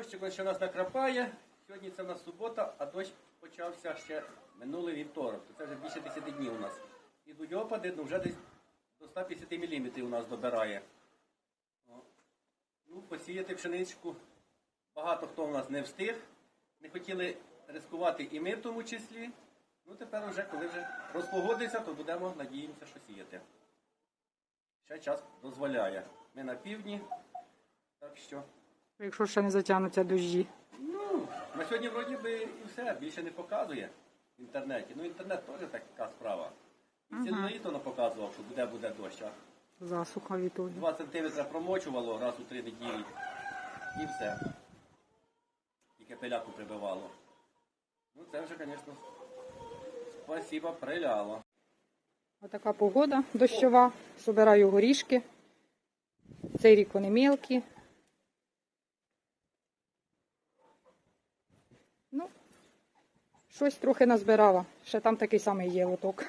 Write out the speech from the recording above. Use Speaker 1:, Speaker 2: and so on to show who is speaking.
Speaker 1: Дощик ще нас накрапає. Сьогодні це в нас субота, а дощ почався ще минулий вівторок. Це вже більше 10 днів у нас. Ідуть опади, ну вже десь до 150 мм у нас добирає. Ну, посіяти пшеничку. Багато хто у нас не встиг. Не хотіли ризикувати і ми в тому числі. Ну тепер вже, коли вже розпогодиться, то будемо надіємося, що сіяти. Ще час дозволяє. Ми на півдні, так що.
Speaker 2: Якщо ще не затягнуться дощі.
Speaker 1: Ну, на сьогодні вроді би і все, більше не показує в інтернеті. Ну, інтернет теж така справа. І
Speaker 2: Ага.
Speaker 1: ціле літо не показував, що буде буде дощ. А
Speaker 2: Засуха відтоді.
Speaker 1: 2 см промочувало раз у три неділі. І все. Тільки пиляку прибивало. Ну це вже, звісно, спасіба приляло.
Speaker 2: Отака погода дощова. Собираю горішки. Цей рік вони мелкі. Ну, щось трохи назбирала. Ще там такий самий є лоток.